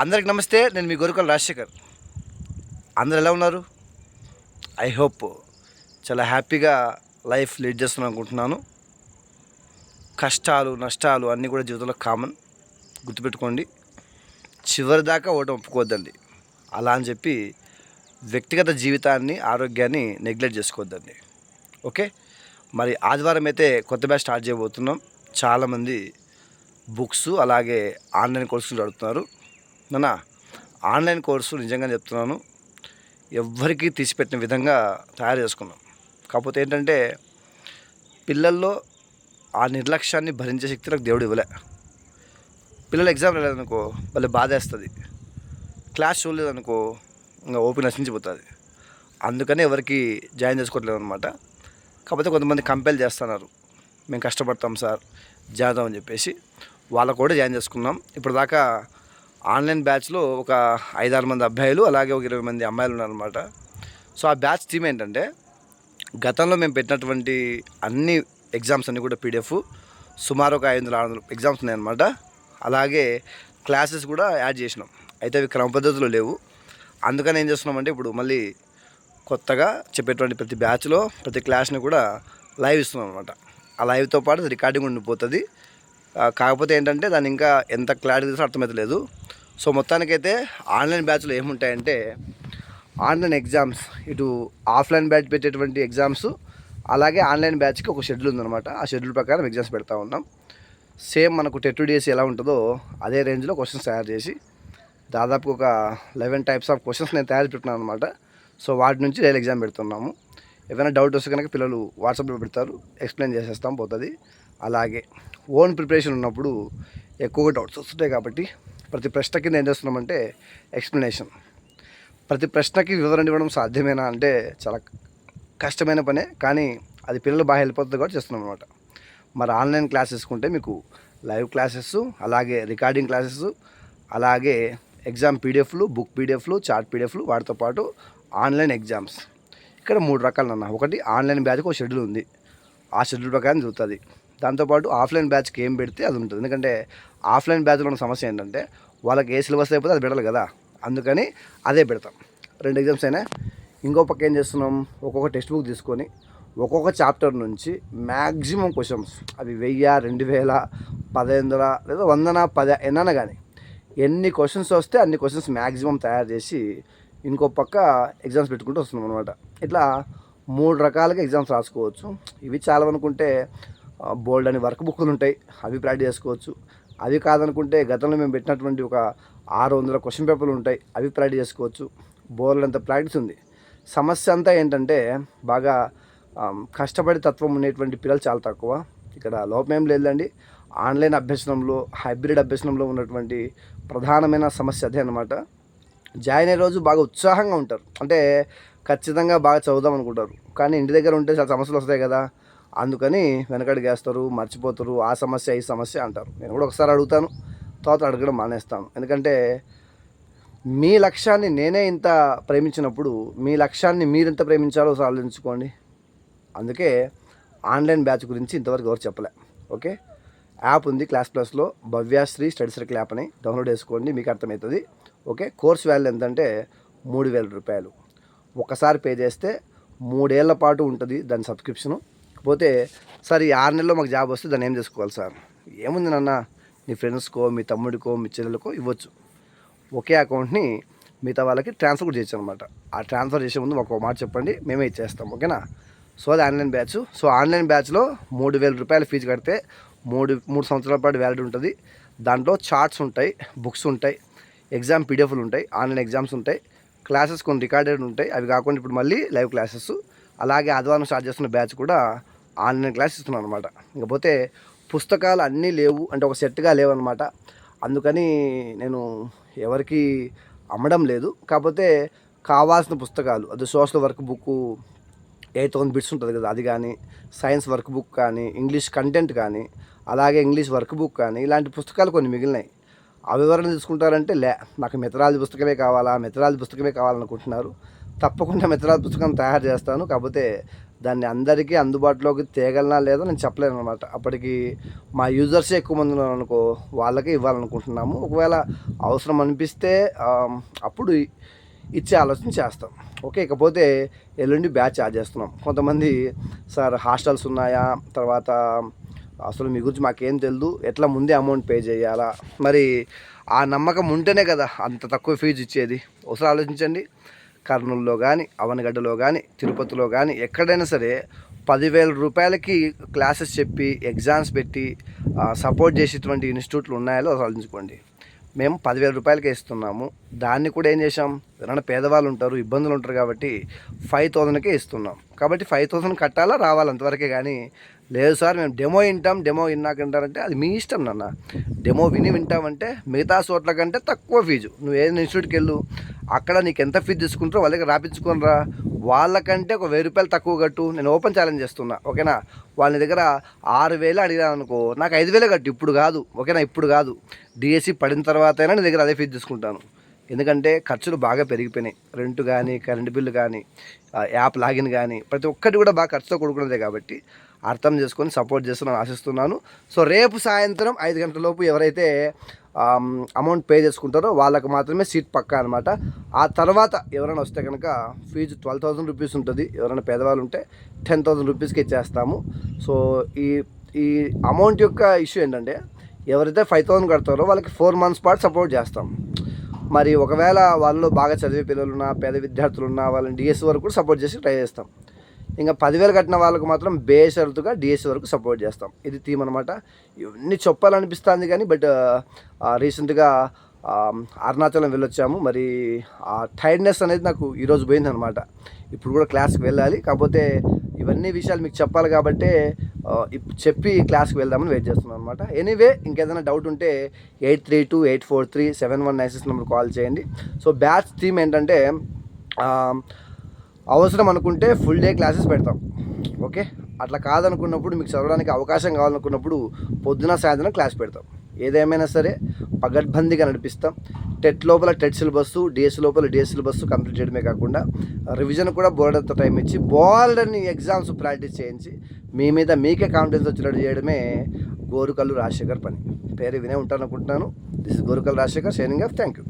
అందరికి నమస్తే నేను మీ గురుకుల రాజశేఖర్. అందరు ఎలా ఉన్నారు? ఐ హోప్ చాలా హ్యాపీగా లైఫ్ లీడ్ చేస్తున్నాను అనుకుంటున్నాను. కష్టాలు నష్టాలు అన్నీ కూడా జీవితంలో కామన్. గుర్తుపెట్టుకోండి చివరి దాకా ఓటం ఒప్పుకోవద్దండి. అలా అని చెప్పి వ్యక్తిగత జీవితాన్ని ఆరోగ్యాన్ని నెగ్లెక్ట్ చేసుకోవద్దండి. ఓకే? మరి ఆదివారం అయితే కొత్త బ్యాచ్ స్టార్ట్ చేయబోతున్నాం. చాలామంది బుక్స్ అలాగే ఆన్లైన్ కోర్సులు అడుగుతున్నారు. నాన్న ఆన్లైన్ కోర్సు నిజంగా చెప్తున్నాను. ఎవ్వరికీ తీసిపెట్టిన విధంగా తయారు చేసుకున్నాం. కాకపోతే ఏంటంటే పిల్లల్లో ఆ నిర్లక్ష్యాన్ని భరించే శక్తి నాకు దేవుడు ఇవ్వలే. పిల్లలు ఎగ్జామ్ రాలేదనుకో వాళ్ళు బాధేస్తుంది. క్లాస్ చూడలేదనుకో ఇంకా ఓపిక నశించిపోతుంది. అందుకనే ఎవరికి జాయిన్ చేసుకోవట్లేదు అనమాట కాకపోతే కొంతమంది కంపెల్ చేస్తున్నారు. మేము కష్టపడతాం సార్ జాయిన్ అని చెప్పేసి. వాళ్ళకు కూడా జాయిన్ చేసుకున్నాం. ఇప్పుడు దాకా ఆన్లైన్ బ్యాచ్లో ఒక ఐదారు మంది అబ్బాయిలు అలాగే ఒక ఇరవై మంది అమ్మాయిలు ఉన్నారనమాట సో ఆ బ్యాచ్ థీమ్ ఏంటంటే గతంలో మేము పెట్టినటువంటి అన్ని ఎగ్జామ్స్ అన్నీ కూడా పీడిఎఫ్ సుమారు ఒక ఐదు వందల ఆరు వందల ఎగ్జామ్స్ ఉన్నాయన్నమాట. అలాగే క్లాసెస్ కూడా యాడ్ చేసినాం. అయితే అవి క్రమ పద్ధతిలో లేవు. అందుకని ఏం చేస్తున్నామంటే ఇప్పుడు మళ్ళీ కొత్తగా చెప్పేటువంటి ప్రతి బ్యాచ్లో ప్రతి క్లాస్ని కూడా లైవ్ ఇస్తున్నాం అనమాట ఆ లైవ్తో పాటు రికార్డింగ్ ఉండిపోతుంది. కాకపోతే ఏంటంటే దాన్ని ఇంకా ఎంత క్లారిటీ తీసో అర్థమవుతలేదు సో మొత్తానికైతే ఆన్లైన్ బ్యాచ్లో ఏముంటాయంటే ఆన్లైన్ ఎగ్జామ్స్ ఇటు ఆఫ్లైన్ బ్యాచ్ పెట్టేటువంటి ఎగ్జామ్స్ అలాగే ఆన్లైన్ బ్యాచ్కి ఒక షెడ్యూల్ ఉందన్నమాట. ఆ షెడ్యూల్ ప్రకారం ఎగ్జామ్స్ పెడతా ఉన్నాం. సేమ్ మనకు టెట్ డేస్ ఎలా ఉంటుందో అదే రేంజ్లో క్వశ్చన్స్ తయారు చేసి దాదాపు ఒక లెవెన్ టైప్స్ ఆఫ్ క్వశ్చన్స్ నేను తయారు పెట్టున్నాను అనమాట సో వాటి నుంచి డైలీ ఎగ్జామ్ పెడుతున్నాము. ఏమైనా డౌట్ వస్తే కనుక పిల్లలు వాట్సాప్లో పెడతారు ఎక్స్ప్లెయిన్ చేసేస్తాం పోతుంది. అలాగే ఓన్ ప్రిపరేషన్ ఉన్నప్పుడు ఎక్కువగా డౌట్స్ వస్తుంటాయి కాబట్టి ప్రతి ప్రశ్న కింద ఏం చేస్తున్నామంటే ఎక్స్ప్లెనేషన్ ప్రతి ప్రశ్నకి వివరణ ఇవ్వడం సాధ్యమేనా అంటే చాలా కష్టమైన పనే కానీ అది పిల్లలు బాగా వెళ్ళిపోతుంది కూడా చేస్తున్నాం అనమాట మరి ఆన్లైన్ క్లాసెస్ ఉంటే మీకు లైవ్ క్లాసెస్ అలాగే రికార్డింగ్ క్లాసెస్ అలాగే ఎగ్జామ్ పీడిఎఫ్లు బుక్ పీడిఎఫ్లు చార్ట్ పీడిఎఫ్లు వాటితో పాటు ఆన్లైన్ ఎగ్జామ్స్ ఇక్కడ మూడు రకాలు అన్న. ఒకటి ఆన్లైన్ బ్యాచ్కి ఒక షెడ్యూల్ ఉంది. ఆ షెడ్యూల్ ప్రకారం జరుగుతుంది. దాంతోపాటు ఆఫ్లైన్ బ్యాచ్కి ఏం పెడితే అది ఉంటుంది. ఎందుకంటే ఆఫ్లైన్ బ్యాచ్లో ఉన్న సమస్య ఏంటంటే వాళ్ళకి ఏ సిలబస్ అయిపోతే అది పెట్టాలి కదా. అందుకని అదే పెడతాం. రెండు ఎగ్జామ్స్ అయినా. ఇంకో పక్క ఏం చేస్తున్నాం? ఒక్కొక్క టెక్స్ట్ బుక్ తీసుకొని ఒక్కొక్క చాప్టర్ నుంచి మ్యాక్సిమం క్వశ్చన్స్. అవి వెయ్యి రెండు వేల పదహైదు వందల లేదా వందన పది ఎన్నైనా కానీ. ఎన్ని క్వశ్చన్స్ వస్తే అన్ని క్వశ్చన్స్ మ్యాక్సిమం తయారు చేసి ఇంకో పక్క ఎగ్జామ్స్ పెట్టుకుంటూ వస్తున్నాం అనమాట ఇట్లా మూడు రకాలుగా ఎగ్జామ్స్ రాసుకోవచ్చు. ఇవి చాలా అనుకుంటే బోల్డ్ అని వర్క్ బుక్లు ఉంటాయి. అవి ప్రాక్టీస్ చేసుకోవచ్చు. అవి కాదనుకుంటే గతంలో మేము పెట్టినటువంటి ఒక ఆరు వందల క్వశ్చన్ పేపర్లు ఉంటాయి. అవి ప్రాక్టీస్ చేసుకోవచ్చు. బోర్డ్ అంత ప్రాక్టీస్ ఉంది. సమస్య అంతా ఏంటంటే బాగా కష్టపడే కష్టపడి తత్వం ఉండేటువంటి పిల్లలు చాలా తక్కువ. ఇక్కడ లోపం ఏం లేదండి ఆన్లైన్ అభ్యసనంలో హైబ్రిడ్ అభ్యసనంలో ఉన్నటువంటి ప్రధానమైన సమస్య అదే అనమాట జాయిన్ అయ్యే రోజు బాగా ఉత్సాహంగా ఉంటారు. అంటే ఖచ్చితంగా బాగా చదువుదాం అనుకుంటారు. కానీ ఇంటి దగ్గర ఉంటే చాలా సమస్యలు వస్తాయి కదా. అందుకని వెనకడిగేస్తారు మర్చిపోతారు ఆ సమస్య ఈ సమస్య అంటారు. నేను కూడా ఒకసారి అడుగుతాను తర్వాత అడగడం మానేస్తాను. ఎందుకంటే మీ లక్ష్యాన్ని నేనే ఇంత ప్రేమించినప్పుడు మీ లక్ష్యాన్ని మీరెంత ప్రేమించాలో ఆలోచించుకోండి. అందుకే ఆన్లైన్ బ్యాచ్ గురించి ఇంతవరకు ఎవరు చెప్పలే. ఓకే? యాప్ ఉంది క్లాస్ ప్లస్లో. భవ్యాశ్రీ స్టడీ సర్కిల్ యాప్ అని డౌన్లోడ్ చేసుకోండి మీకు అర్థమవుతుంది. ఓకే? కోర్స్ వాల్యూ ఎంతంటే మూడు వేల రూపాయలు. ఒకసారి పే చేస్తే మూడేళ్ళ పాటు ఉంటుంది దాని సబ్స్క్రిప్షను. పోతే సార్ ఈ ఆరు నెలల్లో మాకు జాబ్ వస్తే దాన్ని ఏం చేసుకోవాలి సార్? ఏముంది నాన్న? నీ ఫ్రెండ్స్కో మీ తమ్ముడికో మీ చెల్లెలకో ఇవ్వచ్చు. ఒకే అకౌంట్ని మిగతా వాళ్ళకి ట్రాన్స్ఫర్ కూడా చేయొచ్చు అనమాట ఆ ట్రాన్స్ఫర్ చేసే ముందు ఒక మాట చెప్పండి మేమే ఇచ్చేస్తాం ఓకేనా? సో అది ఆన్లైన్ బ్యాచ్. సో ఆన్లైన్ బ్యాచ్లో మూడు వేల రూపాయల ఫీజు కడితే మూడు మూడు సంవత్సరాల పాటు వ్యాలిడ్ ఉంటుంది. దాంట్లో చార్ట్స్ ఉంటాయి బుక్స్ ఉంటాయి ఎగ్జామ్ పీడిఎఫ్లు ఉంటాయి ఆన్లైన్ ఎగ్జామ్స్ ఉంటాయి క్లాసెస్ కొన్ని రికార్డెడ్ ఉంటాయి. అవి కాకుండా ఇప్పుడు మళ్ళీ లైవ్ క్లాసెస్. అలాగే ఆదివారం స్టార్ట్ చేస్తున్న బ్యాచ్ కూడా ఆన్లైన్ క్లాస్ ఇస్తున్నాను అనమాట ఇకపోతే పుస్తకాలు అన్నీ లేవు అంటే ఒక సెట్గా లేవు అనమాట అందుకని నేను ఎవరికి అమ్మడం లేదు. కాకపోతే కావాల్సిన పుస్తకాలు అది social work book eight thousand bits ఉంటుంది కదా అది కానీ సైన్స్ వర్క్ బుక్ కానీ ఇంగ్లీష్ కంటెంట్ కానీ అలాగే ఇంగ్లీష్ వర్క్ బుక్ కానీ ఇలాంటి పుస్తకాలు కొన్ని మిగిలినాయి. అవి ఎవరైనా తీసుకుంటారంటే లే నాకు మెథరాలజీ పుస్తకమే కావాలా మెథరాలజీ పుస్తకమే కావాలనుకుంటున్నారు. తప్పకుండా మెథరాలజీ పుస్తకం తయారు చేస్తాను. కాకపోతే దాన్ని అందరికీ అందుబాటులోకి తేగలనా లేదో నేను చెప్పలేను అనమాట అప్పటికి మా యూజర్సే ఎక్కువ మంది ఉన్నారు అనుకో వాళ్ళకే ఇవ్వాలనుకుంటున్నాము. ఒకవేళ అవసరం అనిపిస్తే అప్పుడు ఇచ్చే ఆలోచన చేస్తాం. ఓకే ఇకపోతే ఎల్లుండి బ్యాచ్ చార్జ్ చేస్తున్నాం. కొంతమంది సార్ హాస్టల్స్ ఉన్నాయా? తర్వాత అసలు మీ గురించి మాకేం తెలియదు ఎట్లా ముందే అమౌంట్ పే చేయాలా? మరి ఆ నమ్మకం ఉంటేనే కదా అంత తక్కువ ఫీజు ఇచ్చేది. ఒకసారి ఆలోచించండి. కర్నూలులో కానీ అవనగడ్డలో కానీ తిరుపతిలో కానీ ఎక్కడైనా సరే పదివేల రూపాయలకి క్లాసెస్ చెప్పి ఎగ్జామ్స్ పెట్టి సపోర్ట్ చేసేటువంటి ఇన్స్టిట్యూట్లు ఉన్నాయో ఆలోచించుకోండి. మేము పదివేల రూపాయలకే ఇస్తున్నాము. దాన్ని కూడా ఏం చేసాం ఎవరైనా పేదవాళ్ళు ఉంటారు ఇబ్బందులు ఉంటారు కాబట్టి ఫైవ్ థౌజండ్కే ఇస్తున్నాం. కాబట్టి ఫైవ్ థౌజండ్ కట్టాలా? రావాలి? అంతవరకే కానీ లేదు సార్ మేము డెమో వింటాం డెమో విన్నాక వింటారంటే అది మీ ఇష్టం నాన్న. డెమో విని వింటామంటే మిగతా చోట్ల కంటే తక్కువ ఫీజు. నువ్వు ఏ ఇన్స్టిట్యూట్కి వెళ్ళు అక్కడ నీకు ఎంత ఫీజు తీసుకుంటారో వాళ్ళకి రాపించుకొని రా వాళ్ళకంటే ఒక వెయ్యి రూపాయలు తక్కువ కట్టు నేను ఓపెన్ ఛాలెంజ్ చేస్తున్నా ఓకేనా? వాళ్ళ దగ్గర ఆరు వేలు అడిగాను అనుకో నాకు ఐదు వేలే కట్టు ఇప్పుడు కాదు ఓకేనా? ఇప్పుడు కాదు. డిఎస్సి పడిన తర్వాత అయినా నీ దగ్గర అదే ఫీజు తీసుకుంటాను. ఎందుకంటే ఖర్చులు బాగా పెరిగిపోయినాయి. రెంట్ కానీ కరెంటు బిల్లు కానీ యాప్ లాగిన్ కానీ ప్రతి ఒక్కటి కూడా బాగా ఖర్చుతో కూడుకున్నదే కాబట్టి అర్థం చేసుకొని సపోర్ట్ చేస్తున్నాను ఆశిస్తున్నాను. సో రేపు సాయంత్రం ఐదు గంటల లోపు ఎవరైతే అమౌంట్ పే చేసుకుంటారో వాళ్ళకి మాత్రమే సీట్ పక్కా అనమాట ఆ తర్వాత ఎవరైనా వస్తే కనుక ఫీజు ట్వెల్వ్ థౌసండ్ రూపీస్ ఉంటుంది. ఎవరైనా పేదవాళ్ళు ఉంటే టెన్ థౌసండ్ రూపీస్కి ఇచ్చేస్తాము. సో ఈ ఈ అమౌంట్ యొక్క ఇష్యూ ఏంటంటే ఎవరైతే ఫైవ్ థౌసండ్ కడతారో వాళ్ళకి ఫోర్ మంత్స్ పాటు సపోర్ట్ చేస్తాం. మరి ఒకవేళ వాళ్ళు బాగా చదివే పిల్లలున్నా పేద విద్యార్థులు ఉన్నా వాళ్ళని డిఎస్ వరకు కూడా సపోర్ట్ చేసి ట్రై చేస్తాం. ఇంకా పదివేలు కట్టిన వాళ్ళకు మాత్రం బేషరతుగా డిఎస్సీ వరకు సపోర్ట్ చేస్తాం. ఇది థీమ్ అనమాట ఇవన్నీ చెప్పాలనిపిస్తుంది కానీ బట్ రీసెంట్గా అరుణాచలం వెళ్ళొచ్చాము. మరి ఆ టైర్డ్నెస్ అనేది నాకు ఈరోజు పోయిందనమాట ఇప్పుడు కూడా క్లాస్కి వెళ్ళాలి. కాకపోతే ఇవన్నీ విషయాలు మీకు చెప్పాలి కాబట్టి చెప్పి క్లాస్కి వెళ్దామని వెయిట్ చేస్తున్నాను అనమాట ఎనీవే ఇంకేదైనా డౌట్ ఉంటే eight three two eight four three seven one nine six number call చేయండి. సో బ్యాచ్ థీమ్ ఏంటంటే అవసరం అనుకుంటే ఫుల్ డే క్లాసెస్ పెడతాం. ఓకే అట్లా కాదనుకున్నప్పుడు మీకు చదవడానికి అవకాశం కావాలనుకున్నప్పుడు పొద్దున సాయంత్రం క్లాస్ పెడతాం. ఏదేమైనా సరే పగడ్బందీగా నడిపిస్తాం. టెట్ లోపల టెట్ సిలబస్ డిఎస్ లోపల డిఎస్ సిలబస్ కంప్లీట్ చేయడమే కాకుండా రివిజన్ కూడా బోర్డు అంత టైం ఇచ్చి బోర్డర్ని ఎగ్జామ్స్ ప్రాక్టీస్ చేయించి మీ మీద మీకే కాన్ఫిడెన్స్ వచ్చేటట్టు చేయడమే గోరుకల్లు రాజశేఖర్ పని. పేరు వినే ఉంటాను అనుకుంటున్నాను. This Gorukal Rajasekhar signing off thank you